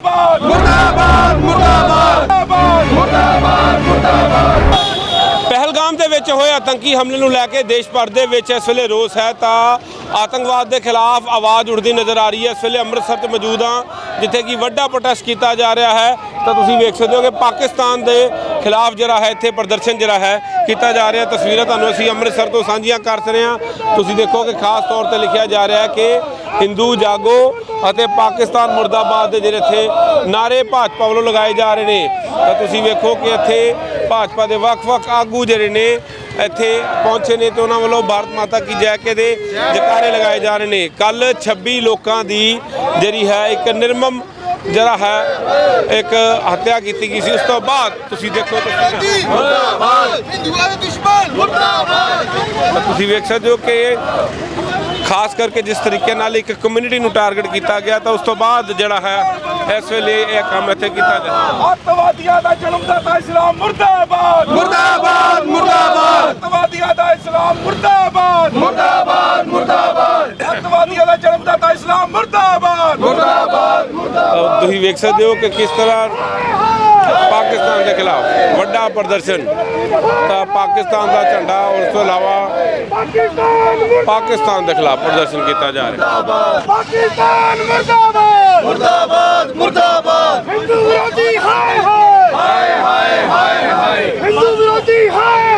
ਮੁਰਦਾਬਾਦ ਮੁਰਦਾਬਾਦ ਮੁਰਦਾਬਾਦ ਮੁਰਦਾਬਾਦ ਪਹਿਲਗਾਮ ਦੇ ਵਿੱਚ ਹੋਏ ਆਤੰਕੀ ਹਮਲੇ ਨੂੰ ਲੈ ਕੇ ਦੇਸ਼ ਭਰ ਦੇ ਵਿੱਚ ਇਸ ਵੇਲੇ ਰੋਸ ਹੈ ਤਾਂ ਆਤੰਕਵਾਦ ਦੇ ਖਿਲਾਫ ਆਵਾਜ਼ ਉੱਠਦੀ ਨਜ਼ਰ ਆ ਰਹੀ ਹੈ। ਇਸ ਵੇਲੇ ਅੰਮ੍ਰਿਤਸਰ 'ਚ ਮੌਜੂਦ ਹਾਂ, ਜਿੱਥੇ ਕਿ ਵੱਡਾ ਪ੍ਰੋਟੈਸਟ ਕੀਤਾ ਜਾ ਰਿਹਾ ਹੈ। ਤਾਂ ਤੁਸੀਂ ਵੇਖ ਸਕਦੇ ਹੋ ਕਿ ਪਾਕਿਸਤਾਨ ਦੇ ਖਿਲਾਫ ਜਿਹੜਾ ਹੈ, ਇੱਥੇ ਪ੍ਰਦਰਸ਼ਨ ਜਿਹੜਾ ਹੈ, ਕੀਤਾ ਜਾ ਰਿਹਾ। ਤਸਵੀਰਾਂ ਤੁਹਾਨੂੰ ਅਸੀਂ ਅੰਮ੍ਰਿਤਸਰ ਤੋਂ ਸਾਂਝੀਆਂ ਕਰ ਰਹੇ ਹਾਂ। ਤੁਸੀਂ ਦੇਖੋ ਕਿ ਖਾਸ ਤੌਰ ਤੇ ਲਿਖਿਆ ਜਾ ਰਿਹਾ ਹੈ ਕਿ ਹਿੰਦੂ ਜਾਗੋ ਅਤੇ ਪਾਕਿਸਤਾਨ ਮੁਰਦਾਬਾਦ ਦੇ ਜਿਹੜੇ ਇੱਥੇ ਨਾਰੇ ਭਾਜਪਾ ਵੱਲੋਂ ਲਗਾਏ ਜਾ ਰਹੇ ਨੇ ਤਾਂ ਤੁਸੀਂ ਵੇਖੋ ਕਿ ਇੱਥੇ ਭਾਜਪਾ ਦੇ ਵੱਖ-ਵੱਖ ਆਗੂ ਜਿਹੜੇ ਨੇ ਇੱਥੇ ਪਹੁੰਚੇ ਨੇ ਤੇ ਉਹਨਾਂ ਵੱਲੋਂ ਭਾਰਤ ਮਾਤਾ ਕੀ ਜੈ ਕੇ ਦੇ ਜਕਾਰੇ ਲਗਾਏ ਜਾ ਰਹੇ ਨੇ। ਕੱਲ 26 ਲੋਕਾਂ ਦੀ ਜਿਹੜੀ ਹੈ ਇੱਕ ਨਿਰਮਮ ਜਿਹੜਾ ਹੈ ਇੱਕ ਹੱਤਿਆ ਕੀਤੀ ਗਈ ਸੀ। ਉਸ ਤੋਂ ਬਾਅਦ ਤੁਸੀਂ ਦੇਖੋ ਤੁਸੀਂ ਹਿੰਦੂਆਂ ਦੇ ਦੁਸ਼ਮਣ ਮੁਰਦਾਬਾਦ ਤੁਸੀਂ ਵੇਖ ਸਕਦੇ ਹੋ ਕਿ ਖਾਸ ਕਰਕੇ ਜਿਸ ਤਰੀਕੇ ਨਾਲ ਇੱਕ ਕਮਿਊਨਿਟੀ ਨੂੰ ਟਾਰਗੇਟ ਕੀਤਾ ਗਿਆ ਤਾਂ ਉਸ ਤੋਂ ਬਾਅਦ ਜਿਹੜਾ ਹੈ ਇਸ ਵੇਲੇ ਇਹ ਕੰਮ ਇੱਥੇ ਕੀਤਾ ਜਾ ਅੱਤਵਾਦੀਆਂ ਦਾ ਜਨਮਦਾਤਾ ਇਸਲਾਮ ਮੁਰਦਾਬਾਦ। ਮੁਰਦਾਬਾਦ ਮੁਰਦਾਬਾਦ। ਅੱਤਵਾਦੀਆਂ ਦਾ ਇਸਲਾਮ ਮੁਰਦਾਬਾਦ। ਮੁਰਦਾਬਾਦ ਮੁਰਦਾਬਾਦ। ਅੱਤਵਾਦੀਆਂ ਦਾ ਜਨਮਦਾਤਾ ਇਸਲਾਮ ਮੁਰਦਾਬਾਦ। ਤੁਸੀਂ ਵੇਖ ਸਕਦੇ ਹੋ ਕਿ ਕਿਸ ਤਰ੍ਹਾਂ ਪਾਕਿਸਤਾਨ ਦੇ ਖਿਲਾਫ ਵੱਡਾ ਪ੍ਰਦਰਸ਼ਨ। ਤਾਂ ਪਾਕਿਸਤਾਨ ਦਾ ਝੰਡਾ ਉਸ ਤੋਂ ਇਲਾਵਾ ਪਾਕਿਸਤਾਨ ਦੇ ਖਿਲਾਫ ਪ੍ਰਦਰਸ਼ਨ ਕੀਤਾ ਜਾ ਰਿਹਾ। ਪਾਕਿਸਤਾਨ ਮੁਰਦਾਬਾਦ। ਮੁਰਦਾਬਾਦ ਮੁਰਦਾਬਾਦ। ਹਿੰਦੂ ਵਿਰੋਧੀ ਹਾਏ ਹਾਏ। ਹਾਏ ਹਾਏ ਹਾਏ ਹਿੰਦੂ ਵਿਰੋਧੀ ਹਾਏ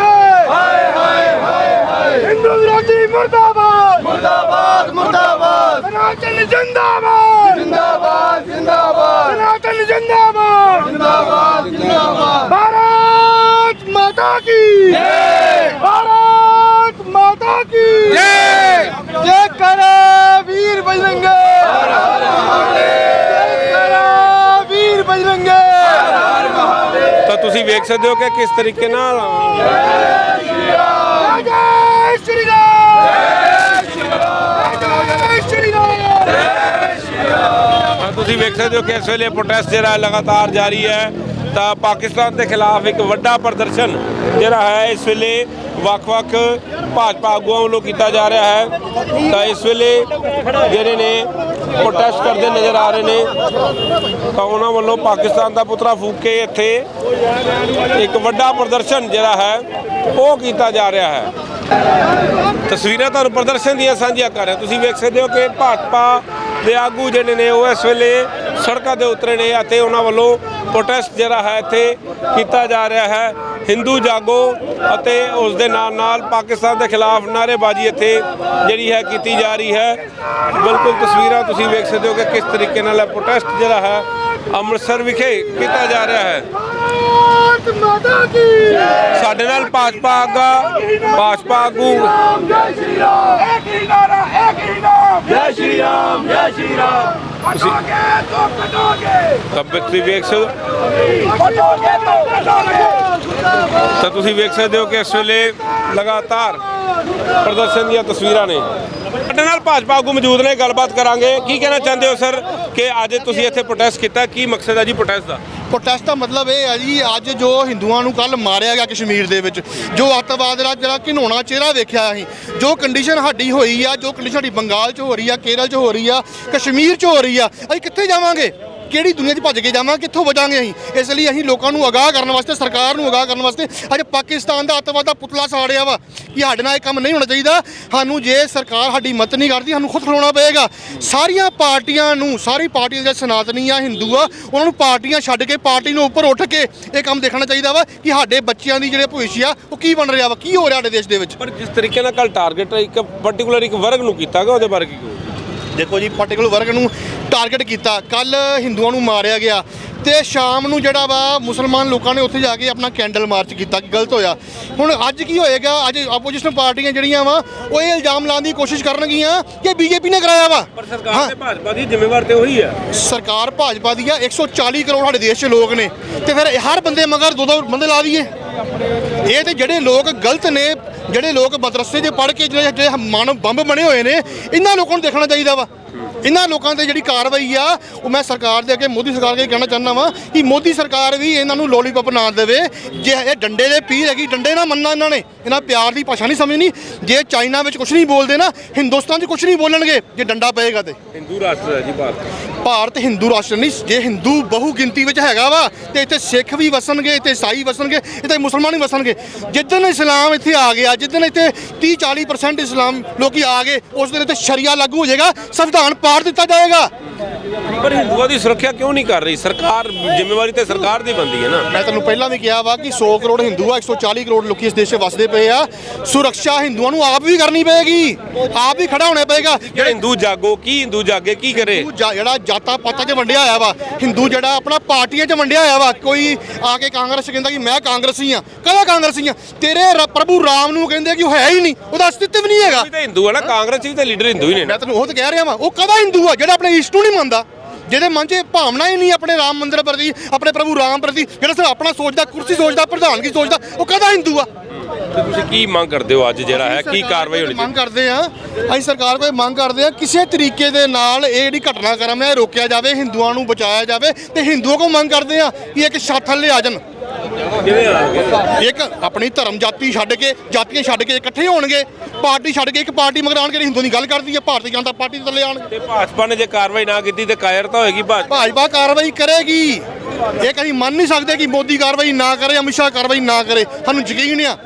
ਹਾਏ ਹਾਏ ਹਾਏ। ਹਿੰਦੂ ਵਿਰੋਧੀ ਮੁਰਦਾਬਾਦ। ਮੁਰਦਾਬਾਦ ਮੁਰਦਾਬਾਦ। ਸਨਾਤਨ ਜਿੰਦਾਬਾਦ। ਜਿੰਦਾਬਾਦ ਜਿੰਦਾਬਾਦ। ਸਨਾਤਨ ਜਿੰਦਾਬਾਦ। ਤੁਸੀਂ ਵੇਖ ਸਕਦੇ ਹੋ ਕਿ ਕਿਸ ਤਰੀਕੇ ਨਾਲ ਤੁਸੀਂ ਵੇਖ ਸਕਦੇ ਹੋ ਕਿ ਇਸ ਵੇਲੇ ਪ੍ਰੋਟੈਸਟ ਜਿਹੜਾ ਲਗਾਤਾਰ ਜਾਰੀ ਹੈ। ਤਾਂ ਪਾਕਿਸਤਾਨ ਦੇ ਖਿਲਾਫ ਇੱਕ ਵੱਡਾ ਪ੍ਰਦਰਸ਼ਨ ਜਿਹੜਾ ਹੈ, ਇਸ ਵੇਲੇ ਵੱਖ-ਵੱਖ ਭਾਜਪਾ ਆਗੂਆਂ ਵੱਲੋਂ ਕੀਤਾ ਜਾ ਰਿਹਾ ਹੈ। ਤਾਂ ਇਸ ਵੇਲੇ ਜਿਹੜੇ ਨੇ ਪ੍ਰੋਟੈਸਟ ਕਰਦੇ ਨਜ਼ਰ ਆ ਰਹੇ ਨੇ। ਤਾਂ ਉਹਨਾਂ ਵੱਲੋਂ ਪਾਕਿਸਤਾਨ ਦਾ ਪੁਤਲਾ ਫੂਕ ਕੇ ਇੱਥੇ ਇੱਕ ਵੱਡਾ ਪ੍ਰਦਰਸ਼ਨ ਜਿਹੜਾ ਹੈ, ਉਹ ਕੀਤਾ ਜਾ ਰਿਹਾ ਹੈ। ਤਸਵੀਰਾਂ ਤੁਹਾਨੂੰ ਪ੍ਰਦਰਸ਼ਨ ਦੀਆਂ ਸਾਂਝੀਆਂ ਕਰ ਰਿਹਾ। ਤੁਸੀਂ ਵੇਖ ਸਕਦੇ ਹੋ ਕਿ ਭਾਜਪਾ ਦੇ ਆਗੂ ਜਿਹੜੇ ਨੇ, ਉਹ ਇਸ ਵੇਲੇ ਸੜਕਾਂ ਦੇ ਉਤਰੇ ਨੇ ਅਤੇ ਉਹਨਾਂ ਵੱਲੋਂ ਪ੍ਰੋਟੈਸਟ ਜਿਹੜਾ ਹੈ ਇੱਥੇ ਕੀਤਾ ਜਾ ਰਿਹਾ ਹੈ। ਹਿੰਦੂ ਜਾਗੋ ਅਤੇ ਉਸ ਦੇ ਨਾਲ ਨਾਲ ਪਾਕਿਸਤਾਨ ਦੇ ਖਿਲਾਫ ਨਾਰੇਬਾਜ਼ੀ ਇੱਥੇ ਜਿਹੜੀ ਹੈ ਕੀਤੀ ਜਾ ਰਹੀ ਹੈ। ਬਿਲਕੁਲ ਤਸਵੀਰਾਂ ਤੁਸੀਂ ਵੇਖ ਸਕਦੇ ਹੋ ਕਿ ਕਿਸ ਤਰੀਕੇ ਨਾਲ ਇਹ ਪ੍ਰੋਟੈਸਟ ਜਿਹੜਾ ਹੈ ਅੰਮ੍ਰਿਤਸਰ ਵਿਖੇ ਕੀਤਾ ਜਾ ਰਿਹਾ ਹੈ। ਸਾਡੇ ਨਾਲ ਭਾਜਪਾ ਆਗਾ ਭਾਜਪਾ ਆਗੂ ਤਾਂ ਤੁਸੀਂ ਵੇਖ ਸਕਦੇ ਹੋ। ਕਿ ਇਸ ਵੇਲੇ ਲਗਾਤਾਰ ਪ੍ਰਦਰਸ਼ਨ ਦੀਆਂ ਤਸਵੀਰਾਂ ਨੇ। ਸਾਡੇ ਨਾਲ ਭਾਜਪਾ ਆਗੂ ਮੌਜੂਦ ਨੇ ਗੱਲਬਾਤ ਕਰਾਂਗੇ। ਕੀ ਕਹਿਣਾ ਚਾਹੁੰਦੇ ਹੋ ਸਰ ਕਿ ਅੱਜ ਤੁਸੀਂ ਇੱਥੇ ਪ੍ਰੋਟੈਸਟ ਕੀਤਾ? ਕੀ ਮਕਸਦ ਹੈ ਜੀ ਪ੍ਰੋਟੈਸਟ ਦਾ? ਪ੍ਰੋਟੈਸਟ ਦਾ ਮਤਲਬ ਇਹ ਹੈ ਜੀ, ਅੱਜ ਜੋ ਹਿੰਦੂਆਂ ਨੂੰ ਕੱਲ ਮਾਰਿਆ ਗਿਆ ਕਸ਼ਮੀਰ ਦੇ ਵਿੱਚ, ਜੋ ਅੱਤਵਾਦ ਦਾ ਜਿਹੜਾ ਘਿਨੌਣਾ ਚਿਹਰਾ ਵੇਖਿਆ ਅਸੀਂ, ਜੋ ਕੰਡੀਸ਼ਨ ਸਾਡੀ ਹੋਈ ਆ, ਜੋ ਕੰਡੀਸ਼ਨ ਸਾਡੀ ਬੰਗਾਲ 'ਚ ਹੋ ਰਹੀ ਆ, ਕੇਰਲ 'ਚ ਹੋ ਰਹੀ ਆ, ਕਸ਼ਮੀਰ 'ਚ ਹੋ ਰਹੀ ਆ, ਅਸੀਂ ਕਿੱਥੇ ਜਾਵਾਂਗੇ? ਕਿਹੜੀ ਦੁਨੀਆ 'ਚ ਭੱਜ ਕੇ ਜਾਵਾਂਗੇ ਕਿੱਥੋਂ ਬਚਾਂਗੇ ਅਸੀਂ? ਇਸ ਲਈ ਅਸੀਂ ਲੋਕਾਂ ਨੂੰ ਅਗਾਹ ਕਰਨ ਵਾਸਤੇ, ਸਰਕਾਰ ਨੂੰ ਅਗਾਹ ਕਰਨ ਵਾਸਤੇ ਅੱਜ ਪਾਕਿਸਤਾਨ ਦਾ ਅੱਤਵਾਦ ਦਾ ਪੁਤਲਾ ਸਾੜਿਆ ਵਾ ਕਿ ਸਾਡੇ ਨਾਲ ਇਹ ਕੰਮ ਨਹੀਂ ਹੋਣਾ ਚਾਹੀਦਾ। ਸਾਨੂੰ ਜੇ ਸਰਕਾਰ ਸਾਡੀ ਮਦਦ ਨਹੀਂ ਕਰਦੀ, ਸਾਨੂੰ ਖੁਦ ਖਲੋਣਾ ਪਏਗਾ। ਸਾਰੀਆਂ ਪਾਰਟੀਆਂ ਨੂੰ, ਸਾਰੀ ਪਾਰਟੀਆਂ ਜਿਹੜੇ ਸਨਾਤਨੀ ਆ, ਹਿੰਦੂ ਆ, ਉਹਨਾਂ ਨੂੰ ਪਾਰਟੀਆਂ ਛੱਡ ਕੇ, ਪਾਰਟੀ ਨੂੰ ਉੱਪਰ ਉੱਠ ਕੇ ਇਹ ਕੰਮ ਦੇਖਣਾ ਚਾਹੀਦਾ ਵਾ ਕਿ ਸਾਡੇ ਬੱਚਿਆਂ ਦੀ ਜਿਹੜੇ ਭਵਿੱਖ ਆ, ਉਹ ਕੀ ਬਣ ਰਿਹਾ ਵਾ, ਕੀ ਹੋ ਰਿਹਾ ਸਾਡੇ ਦੇਸ਼ ਦੇ ਵਿੱਚ? ਪਰ ਜਿਸ ਤਰੀਕੇ ਨਾਲ ਕੱਲ ਟਾਰਗੇਟ ਇੱਕ ਪਾਰਟਿਕੂਲਰ ਇੱਕ ਵਰਗ ਨੂੰ ਕੀਤਾ ਗਿਆ ਉਹਦੇ ਬਾਰੇ ਕੀ ਕਹੋਗੇ? ਦੇਖੋ ਜੀ ਪਾਰਟਿਕੂਲਰ ਵਰਗ ਨੂੰ ਟਾਰਗੇਟ ਕੀਤਾ। ਕੱਲ ਹਿੰਦੂਆਂ ਨੂੰ ਮਾਰਿਆ ਗਿਆ ਤੇ ਸ਼ਾਮ ਨੂੰ ਜਿਹੜਾ ਵਾ ਮੁਸਲਮਾਨ ਲੋਕਾਂ ਨੇ ਉੱਥੇ ਜਾ ਕੇ ਆਪਣਾ ਕੈਂਡਲ ਮਾਰਚ ਕੀਤਾ ਗਲਤ ਹੋਇਆ। ਹੁਣ ਅੱਜ ਕੀ ਹੋਏਗਾ? ਅੱਜ ਆਪੋਜੀਸ਼ਨ ਪਾਰਟੀਆਂ ਜਿਹੜੀਆਂ ਵਾ ਉਹ ਇਹ ਇਲਜ਼ਾਮ ਲਾਉਣ ਦੀ ਕੋਸ਼ਿਸ਼ ਕਰਨਗੀਆਂ ਕਿ ਬੀਜੇਪੀ ਨੇ ਕਰਾਇਆ ਵਾ। ਪਰ ਸਰਕਾਰ ਤੇ ਭਾਜਪਾ ਦੀ ਜ਼ਿੰਮੇਵਾਰ ਤੇ ਉਹੀ ਹੈ ਸਰਕਾਰ ਭਾਜਪਾ ਦੀ ਆ 140 ਕਰੋੜ ਸਾਡੇ ਦੇਸ਼ 'ਚ ਲੋਕ ਨੇ। ਤੇ ਫਿਰ ਹਰ ਬੰਦੇ ਮਗਰ ਦੋ ਦੋ ਬੰਦੇ ਲਾ ਦਈਏ। ਇਹ ਤੇ ਜਿਹੜੇ ਲੋਕ ਗਲਤ ਨੇ, ਜਿਹੜੇ ਲੋਕ ਮਦਰਸੇ 'ਚ ਪੜ੍ਹ ਕੇ ਜਿਹੜੇ ਜਿਹੜੇ ਮਾਨਵ ਬੰਬ ਬਣੇ ਹੋਏ ਨੇ, ਇਹਨਾਂ ਲੋਕਾਂ ਨੂੰ ਦੇਖਣਾ ਚਾਹੀਦਾ ਵਾ। ਇਹਨਾਂ ਲੋਕਾਂ ਤੇ ਜਿਹੜੀ ਕਾਰਵਾਈ ਆ, ਉਹ ਮੈਂ ਸਰਕਾਰ ਦੇ ਅੱਗੇ, ਮੋਦੀ ਸਰਕਾਰ ਅੱਗੇ ਕਹਿਣਾ ਚਾਹੁੰਦਾ ਵਾਂ ਕਿ ਮੋਦੀ ਸਰਕਾਰ ਵੀ ਇਹਨਾਂ ਨੂੰ ਲੋਲੀਪੌਪ ਨਾ ਦੇਵੇ। ਜੇ ਇਹ ਡੰਡੇ ਦੇ ਪੀਰ ਹੈਗੀ, ਡੰਡੇ ਨਾ ਮੰਨਣਾ ਇਹਨਾਂ ਨੇ। ਇਹਨਾਂ ਪਿਆਰ ਦੀ ਭਾਸ਼ਾ ਨਹੀਂ ਸਮਝਣੀ। ਜੇ ਚਾਈਨਾ ਵਿੱਚ ਕੁਝ ਨਹੀਂ ਬੋਲਦੇ ਨਾ, ਹਿੰਦੁਸਤਾਨ 'ਚ ਕੁਝ ਨਹੀਂ ਬੋਲਣਗੇ, ਜੇ ਡੰਡਾ ਪਏਗਾ ਤੇ। ਹਿੰਦੂ ਰਾਸ਼ਟਰ ਹੈ ਜੀ, ਭਾਰਤ। ਭਾਰਤ ਹਿੰਦੂ ਰਾਸ਼ਟਰ ਨਹੀਂ ਜੇ ਹਿੰਦੂ ਬਹੁ ਗਿਣਤੀ ਵਿੱਚ ਹੈਗਾ ਵਾ ਤੇ ਇੱਥੇ ਸਿੱਖ ਵੀ ਵਸਣਗੇ ਇੱਥੇ ਈਸਾਈ ਵਸਣਗੇ ਇੱਥੇ ਮੁਸਲਮਾਨ ਵੀ ਵਸਣਗੇ। ਜਿੱਦਣ ਇਸਲਾਮ ਇੱਥੇ ਆ ਗਿਆ ਜਿੱਦਣ ਇੱਥੇ 30 40% ਇਸਲਾਮ ਲੋਕੀ ਆ ਗਏ ਉਸ ਦਿਨ ਇੱਥੇ ਸ਼ਰੀਆ ਲਾਗੂ ਹੋ ਜਾਏਗਾ ਸੰਵਿਧਾਨ ਪਾੜ ਦਿੱਤਾ ਜਾਏਗਾ। ਪਰ ਹਿੰਦੂਆਂ ਦੀ ਸੁਰੱਖਿਆ ਕਿਉਂ ਨਹੀਂ ਕਰ ਰਹੀ? ਸਰਕਾਰ ਜ਼ਿੰਮੇਵਾਰੀ ਤੇ ਸਰਕਾਰ ਦੀ ਬੰਦੀ ਹੈ ਨਾ। ਮੈਂ ਤੁਹਾਨੂੰ ਪਹਿਲਾਂ ਵੀ ਕਿਹਾ ਵਾ ਕਿ 100 ਕਰੋੜ ਹਿੰਦੂ ਆ 140 ਕਰੋੜ ਲੋਕੀ ਇਸ ਦੇਸ਼ 'ਚ ਵਸਦੇ ਪਏ ਆ। ਸੁਰੱਖਿਆ ਹਿੰਦੂਆਂ ਨੂੰ ਆਪ ਵੀ ਕਰਨੀ ਪਏਗੀ ਆਪ ਵੀ ਖੜਾ ਹੋਣਾ ਪਏਗਾ। ਜਿਹੜਾ ਹਿੰਦੂ ਜਾਗੋ ਕੀ ਹਿੰਦੂ ਜਾਗੇ ਕੀ ਕਰੇ? ਜਿਹੜਾ ਜਾਤਾਂ ਪਾਤਾਂ 'ਚ ਵੰਡਿਆ ਹੋਇਆ ਵਾ। ਹਿੰਦੂ ਜਿਹੜਾ ਆਪਣਾ ਪਾਰਟੀਆਂ 'ਚ ਵੰਡਿਆ ਹੋਇਆ ਵਾ। ਕੋਈ ਆ ਕੇ ਕਾਂਗਰਸ ਕਹਿੰਦਾ ਕਿ ਮੈਂ ਕਾਂਗਰਸੀ ਆ। ਕਹਦਾ ਕਾਂਗਰਸੀ ਆ? ਤੇਰੇ ਰ- ਪ੍ਰਭੂ ਰਾਮ ਨੂੰ ਕਹਿੰਦੇ ਕਿ ਉਹ ਹੈ ਹੀ ਨਹੀਂ। ਉਹਦਾ ਅਸਤਿਤਵ ਨਹੀਂ ਹੈਗਾ। ਵੀ ਤਾਂ ਹਿੰਦੂ ਹੈ ਨਾ ਕਾਂਗਰਸ ਵੀ ਤਾਂ ਲੀਡਰ ਹਿੰਦੂ ਹੀ ਨੇ ਨਾ। ਮੈਂ ਤੈਨੂੰ ਉਹ ਤਾਂ ਕਹਿ ਰਿਹਾ ਵਾਂ ਉਹ ਕਦਾ ਹਿੰਦੂ ਆ ਜਿਹੜਾ ਆਪਣੇ ਇਸ਼ਟ ਨੂੰ ਨਹੀਂ ਮੰਨਦਾ? ਜਿਹਦੇ ਮਨ 'ਚ ਭਾਵਨਾ ਹੀ ਨਹੀਂ ਆਪਣੇ ਰਾਮ ਮੰਦਿਰ ਪ੍ਰਤੀ ਆਪਣੇ ਪ੍ਰਭੂ ਰਾਮ ਪ੍ਰਤੀ ਜਿਹੜਾ ਸਿਰਫ ਆਪਣਾ ਸੋਚਦਾ ਕੁਰਸੀ ਸੋਚਦਾ ਪ੍ਰਧਾਨਗੀ ਸੋਚਦਾ ਉਹ ਕਦਾ ਹਿੰਦੂ ਆ? ਤੇ ਤੁਸੀਂ ਕੀ ਮੰਗ ਕਰਦੇ ਹੋ ਅੱਜ ਜਿਹੜਾ ਹੈ? ਕੀ ਕਾਰਵਾਈ ਹੋਣੀ ਮੰਗ ਕਰਦੇ ਆ ਅਸੀਂ ਸਰਕਾਰ ਕੋਲ ਮੰਗ ਕਰਦੇ ਆ ਕਿਸੇ ਤਰੀਕੇ ਦੇ ਨਾਲ ਇਹ ਜਿਹੜੀ ਘਟਨਾਕ੍ਰਮ ਹੈ ਰੋਕਿਆ ਜਾਵੇ ਹਿੰਦੂਆਂ ਨੂੰ ਬਚਾਇਆ ਜਾਵੇ ਤੇ ਹਿੰਦੂਆਂ ਕੋਲ ਮੰਗ ਕਰਦੇ ਆ ਕਿ ਇੱਕ ਛੱਤ ਥੱਲੇ ਆ ਜਾਣ। ਕਿਵੇਂ ਆਣਗੇ ਇੱਕ ਆਪਣੀ ਧਰਮ ਜਾਤੀ ਛੱਡ ਕੇ ਜਾਤੀਆਂ ਛੱਡ ਕੇ ਇਕੱਠੇ ਹੋਣਗੇ ਪਾਰਟੀ ਛੱਡ ਕੇ ਇੱਕ ਪਾਰਟੀ ਮਗਰ ਆਣ ਕੇ ਹਿੰਦੂ ਦੀ ਗੱਲ ਕਰਦੀ ਹੈ ਭਾਰਤੀ ਜਨਤਾ ਪਾਰਟੀ ਦੇ ਥੱਲੇ ਆਣਗੇ ਤੇ ਭਾਜਪਾ ਨੇ ਜੇ ਕਾਰਵਾਈ ਨਾ ਕੀਤੀ ਤੇ ਕਾਇਰਤਾ ਹੋਏਗੀ ਭਾਜਪਾ? ਭਾਜਪਾ ਕਾਰਵਾਈ ਕਰੇਗੀ। ਇਹ ਕਦੀ ਮੰਨ ਨਹੀਂ ਸਕਦੇ ਕਿ ਮੋਦੀ ਕਾਰਵਾਈ ਨਾ ਕਰੇ ਅਮਿਤ ਸ਼ਾਹ ਕਾਰਵਾਈ ਨਾ ਕਰੇ। ਸਾਨੂੰ ਯਕੀਨ ਆ।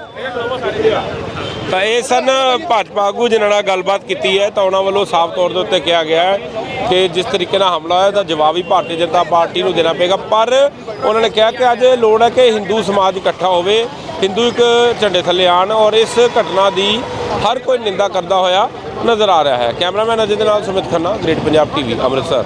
ਤਾਂ ਇਹ ਸਨ ਭਾਜਪਾ ਆਗੂ ਜਿਨ੍ਹਾਂ ਨਾਲ ਗੱਲਬਾਤ ਕੀਤੀ ਹੈ, ਤਾਂ ਉਹਨਾਂ ਵੱਲੋਂ ਸਾਫ਼ ਤੌਰ ਦੇ ਉੱਤੇ ਕਿਹਾ ਗਿਆ ਹੈ ਕਿ ਜਿਸ ਤਰੀਕੇ ਨਾਲ ਹਮਲਾ ਹੋਇਆ ਦਾ ਜਵਾਬ ਹੀ ਭਾਰਤੀ ਜਨਤਾ ਪਾਰਟੀ ਨੂੰ ਦੇਣਾ ਪਏਗਾ। ਪਰ ਉਹਨਾਂ ਨੇ ਕਿਹਾ ਕਿ ਅੱਜ ਇਹ ਲੋੜ ਹੈ ਕਿ ਹਿੰਦੂ ਸਮਾਜ ਇਕੱਠਾ ਹੋਵੇ, ਹਿੰਦੂ ਇੱਕ ਝੰਡੇ ਥੱਲੇ ਆਣ ਔਰ ਇਸ ਘਟਨਾ ਦੀ ਹਰ ਕੋਈ ਨਿੰਦਾ ਕਰਦਾ ਹੋਇਆ ਨਜ਼ਰ ਆ ਰਿਹਾ ਹੈ। ਕੈਮਰਾਮੈਨ ਅਜੇ ਦੇ ਨਾਲ ਸੁਮਿਤ ਖੰਨਾ, ਗ੍ਰੇਟ ਪੰਜਾਬ ਟੀਵੀ, ਅੰਮ੍ਰਿਤਸਰ।